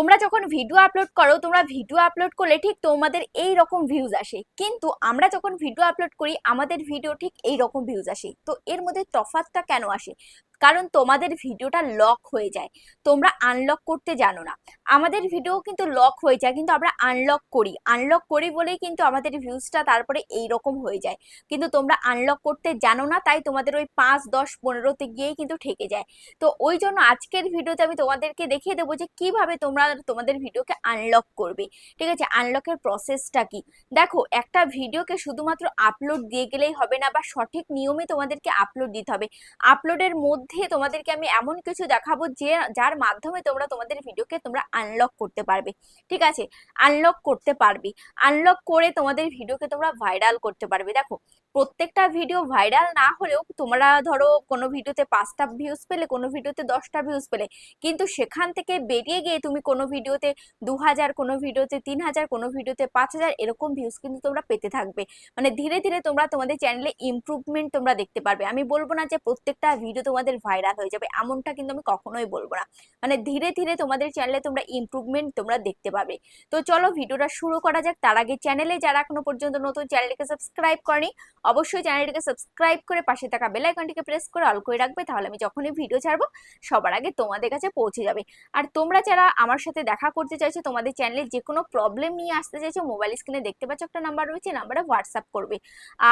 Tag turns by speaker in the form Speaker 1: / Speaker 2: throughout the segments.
Speaker 1: তোমরা যখন video upload করো, তোমরা ভিডিও আপলোড করলে ঠিক তোমাদের এই রকম ভিউজ আসে। কিন্তু আমরা যখন ভিডিও আপলোড করি, আমাদের ভিডিও ঠিক এই রকম ভিউজ আসে। তো এর মধ্যে তফাতটা কেন আসে? কারণ তোমাদের ভিডিওটা লক হয়ে যায়। তোমরা আনলক করতে জানো না। আমাদের ভিডিও কিন্তু লক হয়ে যায়, কিন্তু আমরা আনলক করি। আনলক করি বলেই কিন্তু আমাদের ভিউজটা তারপরে এই রকম হয়ে যায়। কিন্তু তোমরা আনলক করতে জানো না, তাই তোমাদের ওই পাঁচ, দশ, পনেরোতে গিয়েই কিন্তু ঠেকে যায়। তো ওই জন্য আজকের ভিডিওতে আমি তোমাদেরকে দেখিয়ে দেবো যে কীভাবে তোমরা তোমাদের ভিডিওকে আনলক করবে। ঠিক আছে? আনলকের প্রসেসটা কি? দেখো, একটা ভিডিওকে শুধুমাত্র আপলোড দিয়ে গেলেই হবে না, বা সঠিক নিয়মে তোমাদেরকে আপলোড দিতে হবে। আপলোডের মধ্যে তোমাদেরকে আমি এমন কিছু দেখাবো যে, যার মাধ্যমে তোমরা তোমাদের ভিডিওকে তোমরা আনলক করতে পারবে। ঠিক আছে? আনলক করতে পারবে। আনলক করে তোমাদের ভিডিওকে তোমরা ভাইরাল করতে পারবে। দেখো প্রত্যেকটা ভিডিও ভাইরাল না হলেও তোমরা ধরো কোনো ভিডিওতে পাঁচটা ভিউজ পেলে, কোনো ভিডিওতে দশটা ভিউজ পেলে, কিন্তু সেখান থেকে বেরিয়ে গিয়ে তুমি কোনো ভিডিওতে দু হাজার কোনো ভিডিওতে তিন হাজার কোনো ভিডিওতে পাঁচ হাজার এরকম ভিউজ কিন্তু তোমরা পেতে থাকবে। মানে ধীরে ধীরে তোমরা তোমাদের চ্যানেলে ইমপ্রুভমেন্ট তোমরা দেখতে পারবে। আমি বলব না যে প্রত্যেকটা ভিডিও তোমাদের ভাইরাল হয়ে যাবে, এমনটা কিন্তু আমি কখনোই বলব না। মানে ধীরে ধীরে তোমাদের চ্যানেলে তোমরা ইমপ্রুভমেন্ট তোমরা দেখতে পাবে। তো চলো ভিডিওটা শুরু করা যাক। তার আগে চ্যানেলে যারা এখনও পর্যন্ত নতুন চ্যানেলটিকে সাবস্ক্রাইব করেনি অবশ্যই চ্যানেলটিকে সাবস্ক্রাইব করে পাশে থাকা বেল আইকনটিকে প্রেস করে অল করে রাখবে, তাহলে আমি যখনই ভিডিও ছাড়বো, সবার আগে তোমাদের কাছে পৌঁছে যাবে। আর তোমরা যারা আমার সাথে দেখা করতে চাইছো, তোমাদের চ্যানেলে যে কোনো প্রবলেম নিয়ে আসতে চাইছো মোবাইল স্ক্রিনে দেখতে পাচ্ছ একটা নাম্বার রয়েছে নাম্বারে হোয়াটসঅ্যাপ করবে।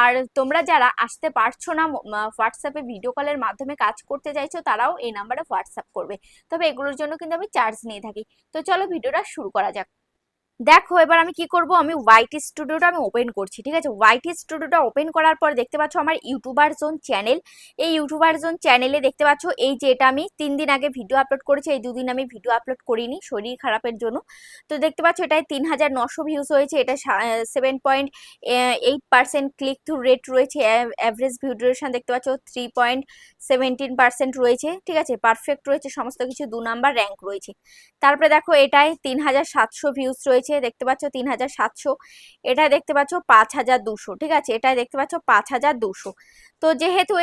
Speaker 1: আর তোমরা যারা আসতে পারছ না হোয়াটসঅ্যাপে ভিডিও কলের মাধ্যমে কাজ করতে চাইছো, তারাও এই নাম্বারে হোয়াটসঅ্যাপ করবে। তবে এগুলোর জন্য কিন্তু আমি চার্জ নিয়ে থাকি। তো চলো ভিডিওটা শুরু করা যাক। দেখো, এবার আমি কি করব? আমি হোয়াইট স্টুডিওটা আমি ওপেন করছি, ঠিক আছে? হোয়াইট স্টুডিওটা ওপেন করার পর দেখতে পাচ্ছ আমার ইউটিউবার জোন চ্যানেল এই ইউটিউবার জোন চ্যানেলে দেখতে পাচ্ছ এই যে এটা আমি তিন দিন আগে ভিডিও আপলোড করেছি, এই দুদিন আমি ভিডিও আপলোড করিনি, শরীর খারাপের জন্য। তো দেখতে পাচ্ছ এটায় তিন হাজার নশো ভিউজ হয়েছে, এটা seven point eight percent click through rate রয়েছে অ্যাভারেজ ভিউ ডিউরেশন দেখতে পাচ্ছ থ্রি পয়েন্ট সেভেন্টিন পার্সেন্ট রয়েছে, ঠিক আছে? পারফেক্ট রয়েছে, সমস্ত কিছু দু নাম্বার র্যাঙ্ক রয়েছে। তারপরে দেখো এটায় তিন হাজার সাতশো ভিউজ রয়েছে দেখতে পাচ্ছ তিন হাজার সাতশো এটা দেখতে পাচ্ছ পাঁচ হাজার দুশো, ঠিক আছে? এটা দেখতে পাচ্ছ পাঁচ হাজার দুশো। তো যেহেতু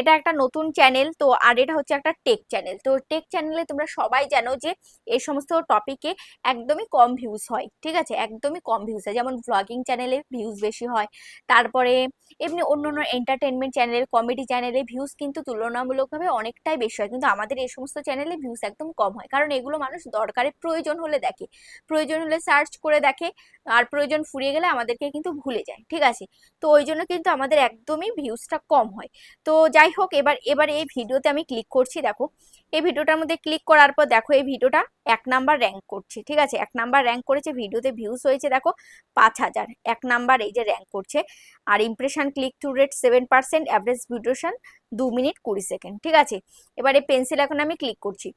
Speaker 1: এটা একটা নতুন চ্যানেল তো আর এটা হচ্ছে একটা টেক চ্যানেল তো টেক চ্যানেলে তোমরা সবাই জানো যে এই সমস্ত টপিকে একদমই কম ভিউজ হয়, ঠিক আছে? একদমই কম ভিউজ হয়, যেমন ভ্লগিং চ্যানেলে ভিউজ বেশি হয়, তারপরে এমনি অন্য অন্য এন্টারটেনমেন্ট চ্যানেল কমেডি চ্যানেলে ভিউজ কিন্তু তুলনামূলকভাবে অনেকটাই বেশি হয়, কিন্তু আমাদের এই সমস্ত চ্যানেলে ভিউজ একদম কম হয়, কারণ এগুলো মানুষ দরকারে প্রয়োজন হলে দেখে। প্রয়োজন হলে সার্চ করে দেখে, আর প্রয়োজন ফুরিয়ে গেলে আমাদেরকে কিন্তু ভুলে যায়, ঠিক আছে? তো ওই জন্য কিন্তু আমাদের একদমই ভিউজটা কম হয়। তো যাই হোক, এবার এবার এই ভিডিওতে আমি ক্লিক করছি, দেখো। এই ভিডিওটার মধ্যে ক্লিক করার পর দেখো, এই ভিডিওটা এক নাম্বার র্যাঙ্ক করছে, ঠিক আছে? এক নাম্বার র্যাঙ্ক করেছে, ভিডিওতে ভিউজ হয়েছে, দেখো, পাঁচ হাজার। এক নাম্বার এই যে র্যাঙ্ক করছে, আর impression click to rate seven percent average ভিডিওশন দু মিনিট কুড়ি সেকেন্ড ঠিক আছে? এবার পেন্সিল এখন আমি ক্লিক করছি।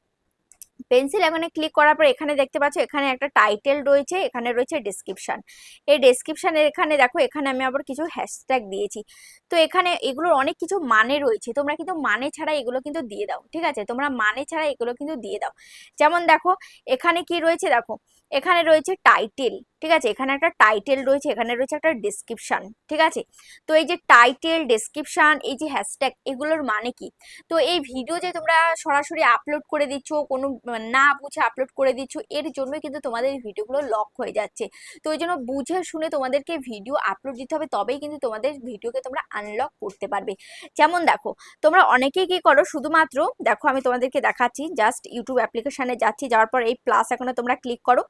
Speaker 1: পেন্সিল এখানে ক্লিক করার পর এখানে দেখতে পাচ্ছ এখানে একটা টাইটেল রয়েছে, এখানে রয়েছে ডিসক্রিপশান এই ডিসক্রিপশানের এখানে দেখো, এখানে আমি আবার কিছু হ্যাশট্যাগ দিয়েছি। তো এখানে এগুলোর অনেক কিছু মানে রয়েছে, তোমরা কিন্তু মানে ছাড়া এগুলো কিন্তু দিয়ে দাও, ঠিক আছে? তোমরা মানে ছাড়া এগুলো কিন্তু দিয়ে দাও। যেমন দেখো, এখানে কি রয়েছে দেখো, এখানে রয়েছে টাইটেল ঠিক আছে? এখানে একটা টাইটেল রয়েছে, এখানে রয়েছে একটা ডিসক্রিপশন ঠিক আছে? তো এই যে টাইটেল ডিসক্রিপশন এই যে হ্যাশট্যাগ এগুলোর মানে কি? তো এই ভিডিও যে তোমরা সরাসরি আপলোড করে দিচ্ছ, কোনো না বুঝে আপলোড করে দিচ্ছ, এর জন্যই কিন্তু তোমাদের ভিডিওগুলো লক হয়ে যাচ্ছে। তো ওই জন্য বুঝে শুনে তোমাদেরকে ভিডিও আপলোড দিতে হবে, তবেই কিন্তু তোমাদের ভিডিওকে তোমরা আনলক করতে পারবে। যেমন দেখো, তোমরা অনেকেই কি করো, শুধুমাত্র দেখো আমি তোমাদেরকে দেখাচ্ছি জাস্ট ইউটিউব অ্যাপ্লিকেশানে যাচ্ছি, যাওয়ার পর এই প্লাস আইকনে তোমরা ক্লিক করো।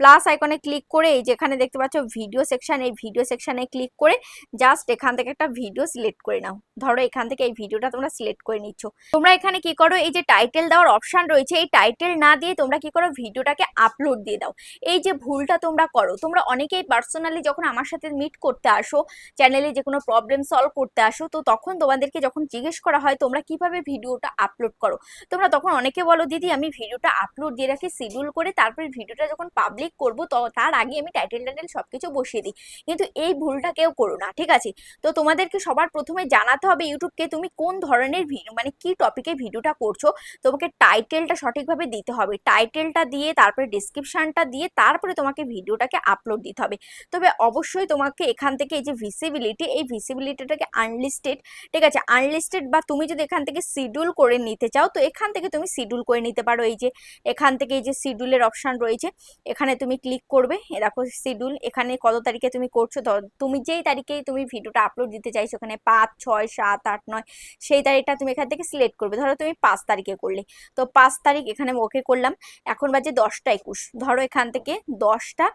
Speaker 1: প্লাস আইকনে ক্লিক করে এই যেখানে দেখতে পাচ্ছ ভিডিও সেকশন এই ভিডিও সেকশানে ক্লিক করে জাস্ট এখান থেকে একটা ভিডিও সিলেক্ট করে নাও। ধরো এখান থেকে এই ভিডিওটা তোমরা সিলেক্ট করে নিচ্ছ। তোমরা এখানে কি করো, এই যে টাইটেল দেওয়ার অপশন রয়েছে, এই টাইটেল না দিয়ে তোমরা কি করো ভিডিওটাকে আপলোড দিয়ে দাও। এই যে ভুলটা তোমরা করো, তোমরা অনেকেই পার্সোনালি যখন আমার সাথে মিট করতে আসো চ্যানেলে যে কোনো প্রবলেম সলভ করতে আসো, তো তখন তোমাদেরকে যখন জিজ্ঞেস করা হয়, তোমরা কীভাবে ভিডিওটা আপলোড করো? তোমরা তখন অনেকে বলো, দিদি, আমি ভিডিওটা আপলোড দিয়ে রাখি শিডিউল করে তারপরে ভিডিওটা যখন পাবলিক করব, তো তার আগে আমি আমি টাইটেল টাইটেল সবকিছু বসিয়ে দিই। কিন্তু এই ভুলটা কেউ করো না, ঠিক আছে? তো তোমাদেরকে সবার প্রথমে জানাতে হবে ইউটিউবকে তুমি কোন ধরনের ভিডিও মানে কি টপিকে ভিডিওটা করছ? তোমাকে টাইটেলটা সঠিকভাবে দিতে হবে। টাইটেলটা দিয়ে, তারপরে ডিসক্রিপশনটা দিয়ে, তারপরে তোমাকে ভিডিওটাকে আপলোড দিতে হবে। তবে অবশ্যই তোমাকে এখান থেকে এই যে ভিসিবিলিটি এই ভিসিবিলিটিটাকে আনলিস্টেড ঠিক আছে? আনলিস্টেড বা তুমি যদি এখান থেকে শিডিউল করে নিতে চাও, তো এখান থেকে তুমি শিডিউল করে নিতে পারো। এই যে এখান থেকে এই যে শিডিউলের অপশান রয়েছে, এখানে তুমি ক্লিক করবে এ দেখো শিডিউল। এখানে কত তারিখে তুমি করছ? তুমি যেই তারিখে তুমি ভিডিওটা আপলোড দিতে চাইছো ওখানে পাঁচ, ছয়, সাত, আট, নয়, সেই তারিখটা তুমি এখান থেকে সিলেক্ট করবে। ধরো তুমি পাঁচ তারিখে করলে। তো পাঁচ তারিখ এখানে ওকে করলাম। এখন বাজে দশটা একুশ। ধরো এখান থেকে দশটা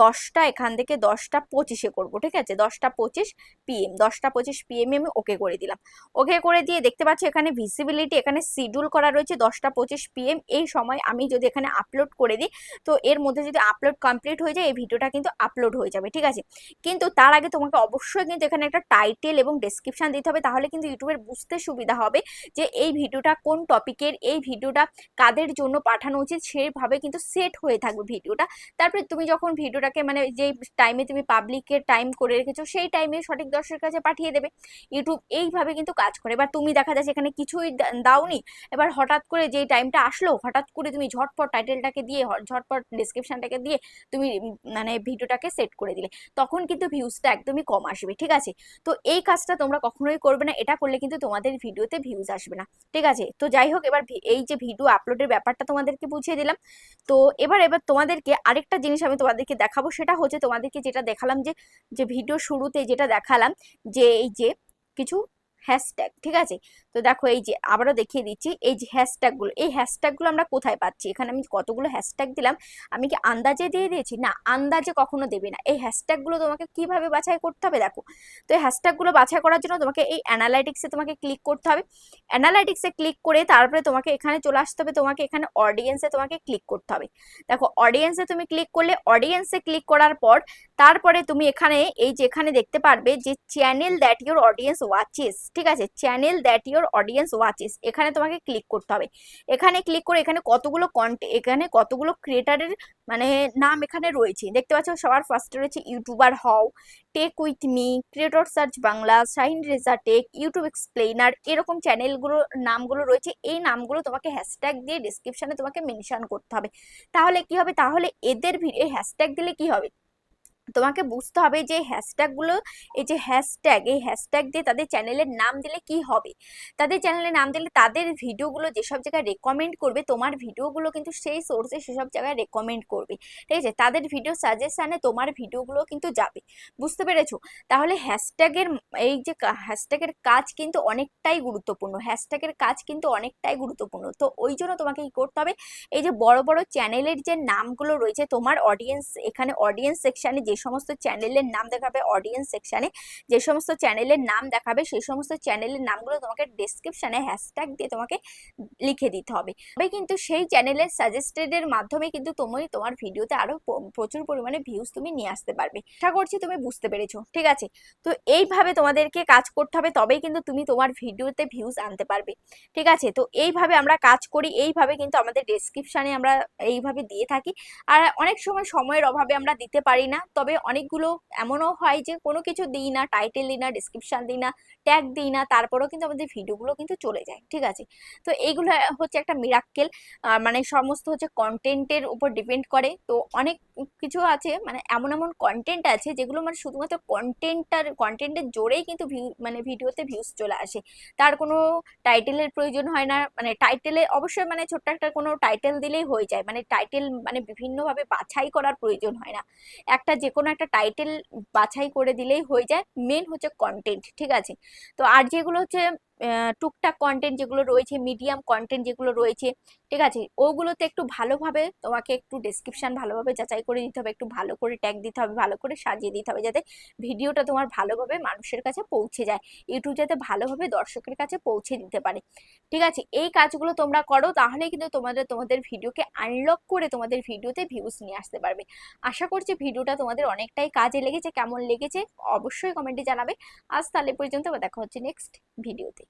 Speaker 1: দশটা এখান থেকে দশটা পঁচিশে করব, ঠিক আছে? দশটা পঁচিশ পিএম দশটা পঁচিশ পিএম আমি ওকে করে দিলাম। ওকে করে দিয়ে দেখতে পাচ্ছি এখানে ভিসিবিলিটি এখানে শিডিউল করা রয়েছে দশটা পঁচিশ পিএম এই সময় আমি যদি এখানে আপলোড করে দিই, তো এর মধ্যে যদি আপলোড কমপ্লিট হয়ে যায়, এই ভিডিওটা কিন্তু আপলোড হয়ে যাবে, ঠিক আছে? কিন্তু তার আগে তোমাকে অবশ্যই কিন্তু এখানে একটা টাইটেল এবং ডেসক্রিপশন দিতে হবে, তাহলে কিন্তু ইউটিউবের বুঝতে সুবিধা হবে যে এই ভিডিওটা কোন টপিকের এই ভিডিওটা কাদের জন্য পাঠানো উচিত সেইভাবে কিন্তু সেট হয়ে থাকবে ভিডিওটা। তারপরে তুমি যখন ভিডিওটাকে মানে যে টাইমে তুমি পাবলিকের টাইম করে রেখেছো, সেই টাইমে সঠিক দর্শকের কাছে পাঠিয়ে দেবে। ইউটিউব এইভাবে কিন্তু কাজ করে। এবার তুমি দেখা যাচ্ছে এখানে কিছুই দাওনি। এবার হঠাৎ করে যেই টাইমটা আসলো, হঠাৎ করে তুমি ঝটপট টাইটেলটাকে দিয়ে, ঝটপট ডিসক্রিপশনটাকে দিয়ে তুমি মানে ভিডিওটাকে সেট করে দিলে। তখন কিন্তু ভিউজটা একদমই কম আসবে, ঠিক আছে? তো এই কাজটা তোমরা কখনোই করবে না, এটা করলে কিন্তু তোমাদের ভিডিওতে ভিউজ আসবে না, ঠিক আছে? তো যাই হোক, এবার এই যে ভিডিও আপলোডের ব্যাপারটা তোমাদেরকে বুঝিয়ে দিলাম। তো এবার এবার তোমাদেরকে আরেকটা জিনিস আমি তোমাদেরকে দেখাবো, সেটা হচ্ছে তোমাদেরকে যেটা দেখালাম যে যে ভিডিও শুরুতে যেটা দেখালাম যে, এই যে কিছু হ্যাশট্যাগ ঠিক আছে? তো দেখো এই যে আবারও দেখিয়ে দিচ্ছি, এই যে হ্যাশট্যাগুলো এই হ্যাশট্যাগুলো আমরা কোথায় পাচ্ছি? এখানে আমি কতগুলো হ্যাশট্যাগ দিলাম, আমি কি আন্দাজে দিয়ে দিয়েছি? না, আন্দাজে কখনো দেবে না। এই হ্যাশট্যাগুলো তোমাকে কীভাবে বাছাই করতে হবে দেখো? তো এই হ্যাশট্যাগুলো বাছাই করার জন্য তোমাকে এই অ্যানালাইটিক্সে তোমাকে ক্লিক করতে হবে। অ্যানালাইটিক্সে ক্লিক করে তারপরে তোমাকে এখানে চলে আসতে হবে, তোমাকে এখানে অডিয়েন্সে তোমাকে ক্লিক করতে হবে। দেখো অডিয়েন্সে তুমি ক্লিক করলে অডিয়েন্সে ক্লিক করার পর তারপরে তুমি এখানে, এই যে এখানে দেখতে পারবে যে channel that your audience watches ঠিক আছে? Channel that your audience watches এখানে তোমাকে ক্লিক করতে হবে। এখানে ক্লিক করে এখানে কতগুলো কন্টে এখানে কতগুলো ক্রিয়েটারের মানে নাম এখানে রয়েছে। দেখতে পাচ্ছ, সবার ফার্স্টে রয়েছে ইউটিউবার হও tech with me creator search Bangla sign রেজা টেক ইউটিউব এক্সপ্লেনার এরকম চ্যানেলগুলো নামগুলো রয়েছে। এই নামগুলো তোমাকে হ্যাশট্যাগ দিয়ে ডিসক্রিপশানে তোমাকে মেনশন করতে হবে। তাহলে কি হবে? তাহলে এদের এই হ্যাশট্যাগ দিলে কি হবে? তোমাকে বুঝতে হবে যে হ্যাশট্যাগুলো এই যে হ্যাশট্যাগ এই হ্যাশট্যাগ দিয়ে তাদের চ্যানেলের নাম দিলে কি হবে? তাদের চ্যানেলের নাম দিলে তাদের ভিডিওগুলো যেসব জায়গায় রেকমেন্ড করবে, তোমার ভিডিওগুলো কিন্তু সেই সোর্সে সেসব জায়গায় রেকমেন্ড করবে। ঠিক আছে? তাদের ভিডিও সাজেশানে তোমার ভিডিওগুলো কিন্তু যাবে। বুঝতে পেরেছ? তাহলে হ্যাশট্যাগের এই যে হ্যাশট্যাগের কাজ কিন্তু অনেকটাই গুরুত্বপূর্ণ। হ্যাশট্যাগের কাজ কিন্তু অনেকটাই গুরুত্বপূর্ণ। তো ওই জন্য তোমাকে কী করতে হবে, এই যে বড় বড় চ্যানেলের যে নামগুলো রয়েছে, তোমার অডিয়েন্স এখানে অডিয়েন্স সেকশানে যে সমস্ত চ্যানেলের নাম দেখাবে অডিয়েন্স সেকশানে যে সমস্ত চ্যানেলের নাম দেখাবে, সেই সমস্ত চ্যানেলের নামগুলো তোমাকে ডিসক্রিপশানে হ্যাশট্যাগ দিয়ে তোমাকে লিখে দিতে হবে। তবে কিন্তু সেই চ্যানেলের সাজেস্টেডের মাধ্যমে কিন্তু তুমি তোমার ভিডিওতে আরও প্রচুর পরিমাণে ভিউজ তুমি নিয়ে আসতে পারবে। আশা করছি তুমি বুঝতে পেরেছ, ঠিক আছে? তো এইভাবে তোমাদেরকে কাজ করতে হবে, তবেই কিন্তু তুমি তোমার ভিডিওতে ভিউজ আনতে পারবে, ঠিক আছে? তো এইভাবে আমরা কাজ করি, এইভাবে কিন্তু আমাদের ডেসক্রিপশানে আমরা এইভাবে দিয়ে থাকি। আর অনেক সময় সময়ের অভাবে আমরা দিতে পারি না তবে অনেকগুলো এমনও হয় যে কোনো কিছু দিই না টাইটেল দিই না ডিসক্রিপশান দিই না ট্যাগ দিই না, তারপরেও কিন্তু আমাদের ভিডিওগুলো কিন্তু চলে যায়, ঠিক আছে? তো এইগুলো হচ্ছে একটা মিরাক্কেল মানে সমস্ত হচ্ছে কন্টেন্টের উপর ডিপেন্ড করে। তো অনেক কিছু আছে মানে এমন এমন কন্টেন্ট আছে যেগুলো মানে শুধুমাত্র কন্টেন্টটার কন্টেন্টের জোরেই কিন্তু ভিউ মানে ভিডিওতে ভিউজ চলে আসে। তার কোনো টাইটেলের প্রয়োজন হয় না মানে টাইটেলে অবশ্যই মানে ছোট্ট একটা কোনো টাইটেল দিলেই হয়ে যায় মানে টাইটেল মানে বিভিন্নভাবে বাছাই করার প্রয়োজন হয় না। একটা যে কোনো একটা টাইটেল বাছাই করে দিলেই হয়ে যায় মেন হচ্ছে কন্টেন্ট ঠিক আছে? তো আর যেগুলো হচ্ছে টুকটাক কন্টেন্ট যেগুলো রয়েছে মিডিয়াম কন্টেন্ট যেগুলো রয়েছে, ঠিক আছে? ওগুলোতে একটু ভালোভাবে তোমাকে একটু ডিসক্রিপশান ভালোভাবে যাচাই করে দিতে হবে, একটু ভালো করে ট্যাগ দিতে হবে, ভালো করে সাজিয়ে দিতে হবে, যাতে ভিডিওটা তোমার ভালোভাবে মানুষের কাছে পৌঁছে যায়। ইউটিউব যাতে ভালোভাবে দর্শকের কাছে পৌঁছে দিতে পারে। ঠিক আছে? এই কাজগুলো তোমরা করো তাহলে কিন্তু তোমাদের তোমাদের ভিডিওকে আনলক করে তোমাদের ভিডিওতে ভিউজ নিয়ে আসতে পারবে। আশা করছি ভিডিওটা তোমাদের অনেকটাই কাজে লেগেছে। কেমন লেগেছে? অবশ্যই কমেন্টে জানাবে। আজ তাহলে পর্যন্ত দেখা হচ্ছে নেক্সট ভিডিওতে